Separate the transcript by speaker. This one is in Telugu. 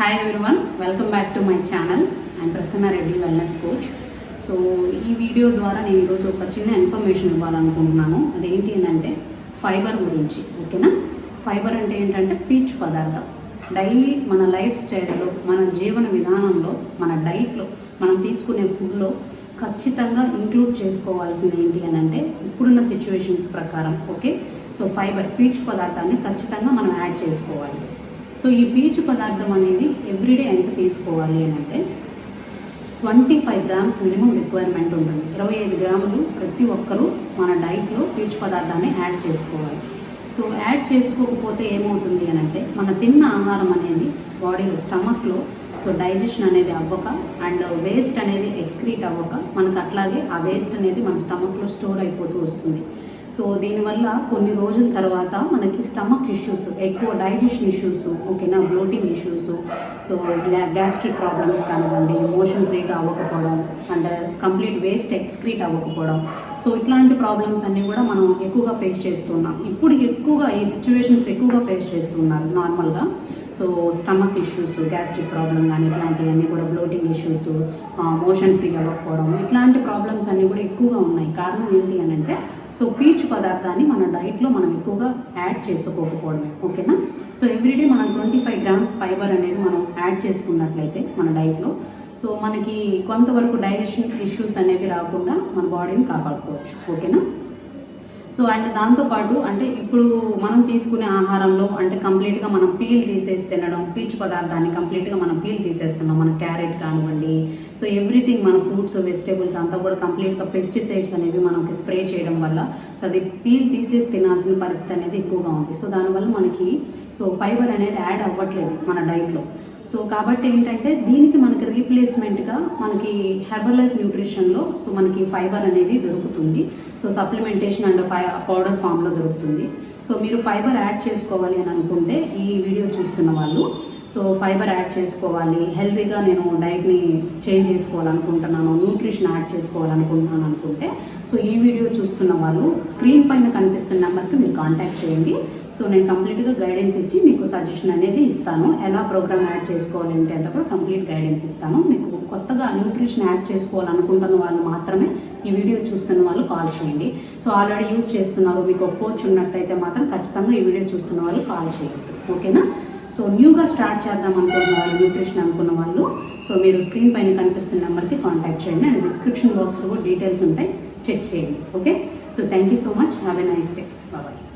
Speaker 1: Hi everyone welcome back to my channel and Prasanna Reddy wellness coach so ఈ వీడియో ద్వారా నేను ఈరోజు ఒక చిన్న ఇన్ఫర్మేషన్ ఇవ్వాలనుకుంటున్నాను. అదేంటి అంటే ఫైబర్ గురించి ఓకేనా ఫైబర్ అంటే ఏంటంటే పీచు పదార్థం. డైలీ మన లైఫ్ స్టైల్లో మన జీవన విధానంలో మన డైట్లో మనం తీసుకునే ఫుడ్లో ఖచ్చితంగా ఇంక్లూడ్ చేసుకోవాల్సింది ఏంటి అని అంటే ఇప్పుడున్న సిచ్యువేషన్స్ ప్రకారం ఓకే సో ఫైబర్ పీచు పదార్థాన్ని ఖచ్చితంగా మనం యాడ్ చేసుకోవాలి. సో ఈ పీచు పదార్థం అనేది ఎవ్రీడే ఎంత తీసుకోవాలి అని అంటే twenty five grams minimum requirement ఉంటుంది. ఇరవై ఐదు గ్రాములు ప్రతి ఒక్కరూ మన డైట్లో పీచు పదార్థాన్ని యాడ్ చేసుకోవాలి. సో యాడ్ చేసుకోకపోతే ఏమవుతుంది అని అంటే మన తిన్న ఆహారం అనేది బాడీలో స్టమక్లో సో డైజెషన్ అనేది అవ్వక అండ్ వేస్ట్ అనేది ఎక్స్క్రీట్ అవ్వక మనకు అట్లాగే ఆ వేస్ట్ అనేది మన స్టమక్లో స్టోర్ అయిపోతూ వస్తుంది. సో దీనివల్ల కొన్ని రోజుల తర్వాత మనకి స్టమక్ ఇష్యూస్ ఎక్కువ డైజెషన్ ఇష్యూస్ ఓకేనా? Bloating issues so gastric problems కానివ్వండి మోషన్ ఫ్రీగా అవ్వకపోవడం అండ్ కంప్లీట్ వేస్ట్ ఎక్స్క్రీట్ అవ్వకపోవడం. సో ఇట్లాంటి ప్రాబ్లమ్స్ అన్నీ కూడా మనం ఎక్కువగా ఫేస్ చేస్తున్నాం. ఇప్పుడు ఎక్కువగా ఈ సిచ్యువేషన్స్ ఎక్కువగా ఫేస్ చేస్తున్నారు నార్మల్గా. So stomach issues gastric problem కానీ ఇట్లాంటివన్నీ కూడా బ్లోటింగ్ ఇష్యూస్ మోషన్ ఫ్రీ అవ్వకపోవడం ఇట్లాంటి ప్రాబ్లమ్స్ అన్నీ కూడా ఎక్కువగా ఉన్నాయి. కారణం ఏంటి అని అంటే సో పీచు పదార్థాన్ని మన డైట్లో మనం ఎక్కువగా యాడ్ చేసుకోకపోవడమే. ఓకేనా? సో ఎవ్రీడే మనం ట్వంటీ ఫైవ్ గ్రామ్స్ ఫైబర్ అనేది మనం యాడ్ చేసుకున్నట్లయితే మన డైట్లో సో మనకి కొంతవరకు డైజెషన్ ఇష్యూస్ అనేవి రాకుండా మన బాడీని కాపాడుకోవచ్చు. ఓకేనా? సో అండ్ దాంతోపాటు అంటే ఇప్పుడు మనం తీసుకునే ఆహారంలో అంటే కంప్లీట్గా మనం పీల్ తీసేసి తినడం పీచు పదార్థాన్ని కంప్లీట్గా మనం పీల్ తీసేస్తున్నాం మన క్యారెట్ కానివ్వండి సో ఎవ్రీథింగ్ మన ఫ్రూట్స్ వెజిటేబుల్స్ అంతా కూడా కంప్లీట్గా పెస్టిసైడ్స్ అనేవి మనకి స్ప్రే చేయడం వల్ల సో అది పీల్ తీసేసి తినాల్సిన పరిస్థితి అనేది ఎక్కువగా ఉంది. సో దానివల్ల మనకి సో ఫైబర్ అనేది యాడ్ అవ్వట్లేదు మన డైట్లో సో కాబట్టి ఏంటంటే దీనికి మనకి రీప్లేస్మెంట్గా మనకి హెర్బల్ లైఫ్ న్యూట్రిషన్లో సో మనకి ఫైబర్ అనేది దొరుకుతుంది. So supplementation and phi powder ఫామ్లో దొరుకుతుంది. సో మీరు ఫైబర్ యాడ్ చేసుకోవాలి అని అనుకుంటే ఈ వీడియో చూస్తున్న వాళ్ళు సో ఫైబర్ యాడ్ చేసుకోవాలి. హెల్తీగా నేను డైట్ని చేంజ్ చేసుకోవాలనుకుంటున్నాను న్యూట్రిషన్ యాడ్ చేసుకోవాలనుకుంటున్నాను అనుకుంటే సో ఈ వీడియో చూస్తున్న వాళ్ళు స్క్రీన్ పైన కనిపిస్తున్న నెంబర్కి మీరు కాంటాక్ట్ చేయండి. సో నేను కంప్లీట్గా గైడెన్స్ ఇచ్చి మీకు సజెషన్ అనేది ఇస్తాను. ఎలా ప్రోగ్రామ్ యాడ్ చేసుకోవాలి అంటే అంతా కూడా కంప్లీట్ గైడెన్స్ ఇస్తాను. మీకు కొత్తగా న్యూట్రిషన్ యాడ్ చేసుకోవాలనుకుంటున్న వాళ్ళు మాత్రమే ఈ వీడియో చూస్తున్న వాళ్ళు కాల్ చేయండి. సో ఆల్రెడీ యూజ్ చేస్తున్నారు. మీకు ఒక కోచ్ ఉన్నట్టయితే మాత్రం ఖచ్చితంగా ఈ వీడియో చూస్తున్న వాళ్ళు కాల్ చేయొద్దు. ఓకేనా? సో న్యూగా స్టార్ట్ చేద్దాం అనుకున్న వాళ్ళు న్యూట్రిషన్ అనుకున్న వాళ్ళు సో మీరు స్క్రీన్ పైన కనిపిస్తున్న నెంబర్కి కాంటాక్ట్ చేయండి అండ్ డిస్క్రిప్షన్ బాక్స్లో కూడా డీటెయిల్స్ ఉంటాయి. చెక్ చేయండి. Okay? So thank you so much. Have a nice day. Bye.